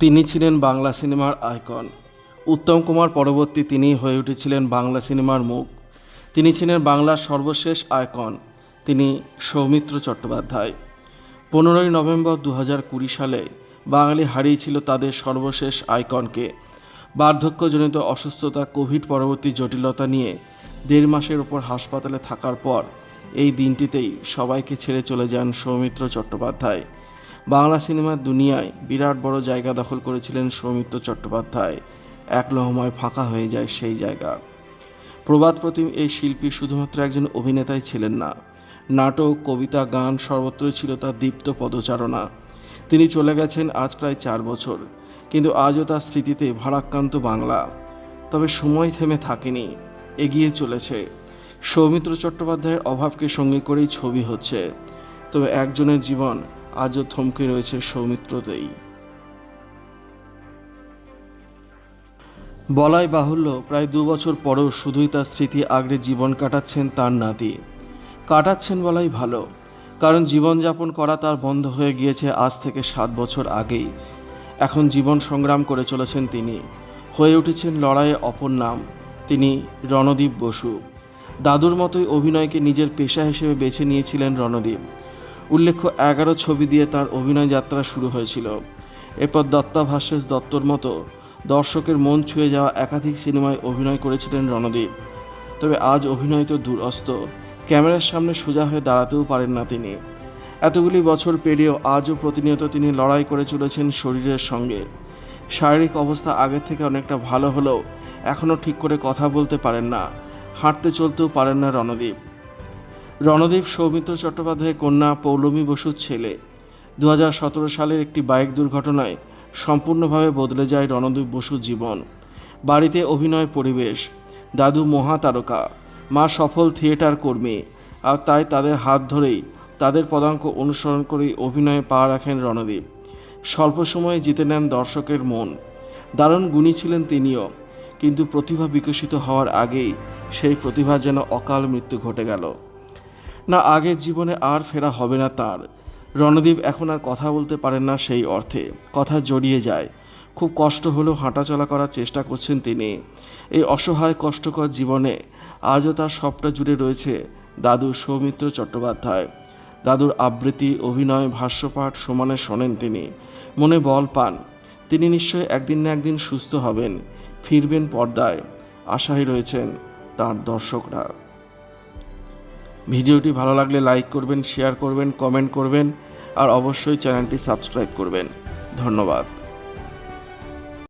তিনি ছিলেন বাংলা সিনেমার আইকন। উত্তম কুমার পরবর্তী তিনি হয়ে উঠেছিলেন বাংলা সিনেমার মুখ। তিনি ছিলেন বাংলার সর্বশেষ আইকন। তিনি সৌমিত্র চট্টোপাধ্যায়। পনেরোই নভেম্বর দু কুড়ি সালে বাঙালি হারিয়েছিল তাদের সর্বশেষ আইকনকে। বার্ধক্যজনিত অসুস্থতা, কোভিড পরবর্তী জটিলতা নিয়ে দেড় মাসের ওপর হাসপাতালে থাকার পর এই দিনটিতেই সবাইকে ছেড়ে চলে যান সৌমিত্র চট্টোপাধ্যায়। বাংলা সিনেমার দুনিয়ায় বিরাট বড় জায়গা দখল করেছিলেন সৌমিত্র চট্টোপাধ্যায়। এক লহমায় ফাঁকা হয়ে যায় সেই জায়গা। প্রবাদ প্রতিম এই শিল্পী শুধুমাত্র একজন অভিনেতাই ছিলেন না। নাটক, কবিতা, গান সর্বত্রই ছিল তার দীপ্ত পদচারণা। তিনি চলে গেছেন আজ প্রায় চার বছর। কিন্তু আজও তার স্মৃতিতে ভারাক্রান্ত বাংলা। তবে সময় থেমে থাকেনি। এগিয়ে চলেছে। সৌমিত্র চট্টোপাধ্যায়ের অভাবকে সঙ্গে করেই ছবি হচ্ছে। তবে একজনের জীবন আজও থমকে রয়েছে সৌমিত্রতেই বলাই বাহুল্য, প্রায় দু বছর পরেও শুধুই তার স্মৃতি আগড়ে জীবন কাটাচ্ছেন তার নাতি। কাটাচ্ছেন বলাই ভালো, কারণ জীবনযাপন করা তার বন্ধ হয়ে গিয়েছে আজ থেকে সাত বছর আগেই। এখন জীবন সংগ্রাম করে চলেছেন তিনি। হয়ে উঠেছেন লড়াইয়ে অপর নাম, তিনি রণদীপ বসু। দাদুর মতোই অভিনয়কে নিজের পেশা হিসেবে বেছে নিয়েছিলেন রণদীপ। উল্লেখ্য, এগারো ছবি দিয়ে তার অভিনয় যাত্রা শুরু হয়েছিল। এরপর দত্তাভাষ্যেস দত্তর মতো দর্শকের মন ছুঁয়ে যাওয়া একাধিক সিনেমায় অভিনয় করেছিলেন রণদীপ। তবে আজ অভিনয় তো দূরস্ত, ক্যামেরার সামনে সোজা হয়ে দাঁড়াতেও পারেন না তিনি। এতগুলি বছর পেরিয়েও আজও প্রতিনিয়ত তিনি লড়াই করে চলেছেন শরীরের সঙ্গে। শারীরিক অবস্থা আগের থেকে অনেকটা ভালো হলেও এখনও ঠিক করে কথা বলতে পারেন না, হাঁটতে চলতেও পারেন না রণদীপ। রণদীপ সৌমিত্র চট্টোপাধ্যায়ের কন্যা পৌলমী বসুর ছেলে। দু হাজার সতেরো সালের একটি বাইক দুর্ঘটনায় সম্পূর্ণভাবে বদলে যায় রণদীপ বসুর জীবন। বাড়িতে অভিনয় পরিবেশ, দাদু মহাতারকা, মা সফল থিয়েটার কর্মী, আর তাই তাদের হাত ধরেই তাদের পদাঙ্ক অনুসরণ করেই অভিনয়ে পা রাখেন রণদীপ। স্বল্প সময়ে জিতে নেন দর্শকের মন। দারুণ গুণী ছিলেন তিনিও, কিন্তু প্রতিভা বিকশিত হওয়ার আগেই সেই প্রতিভা যেন অকাল মৃত্যু ঘটে গেল। না আগের জীবনে আর ফেরা হবে না তার। রণদীপ এখন আর কথা বলতে পারেন না সেই অর্থে। কথা জড়িয়ে যায়। খুব কষ্ট হলেও হাঁটাচলা করার চেষ্টা করছেন তিনি। এই অসহায়, কষ্টকর জীবনে আজও তার সবটা জুড়ে রয়েছে দাদু সৌমিত্র চট্টোপাধ্যায়। দাদুর আবৃত্তি, অভিনয়, ভাষ্যপাঠ সমানে শোনেন তিনি। মনে বল পান, তিনি নিশ্চয়ই একদিন না একদিন সুস্থ হবেন, ফিরবেন পর্দায়। আশায় রয়েছেন তার দর্শকরা। ভিডিওটি ভালো লাগলে লাইক করবেন শেয়ার করবেন কমেন্ট করবেন, আর অবশ্যই চ্যানেলটি সাবস্ক্রাইব করবেন। ধন্যবাদ।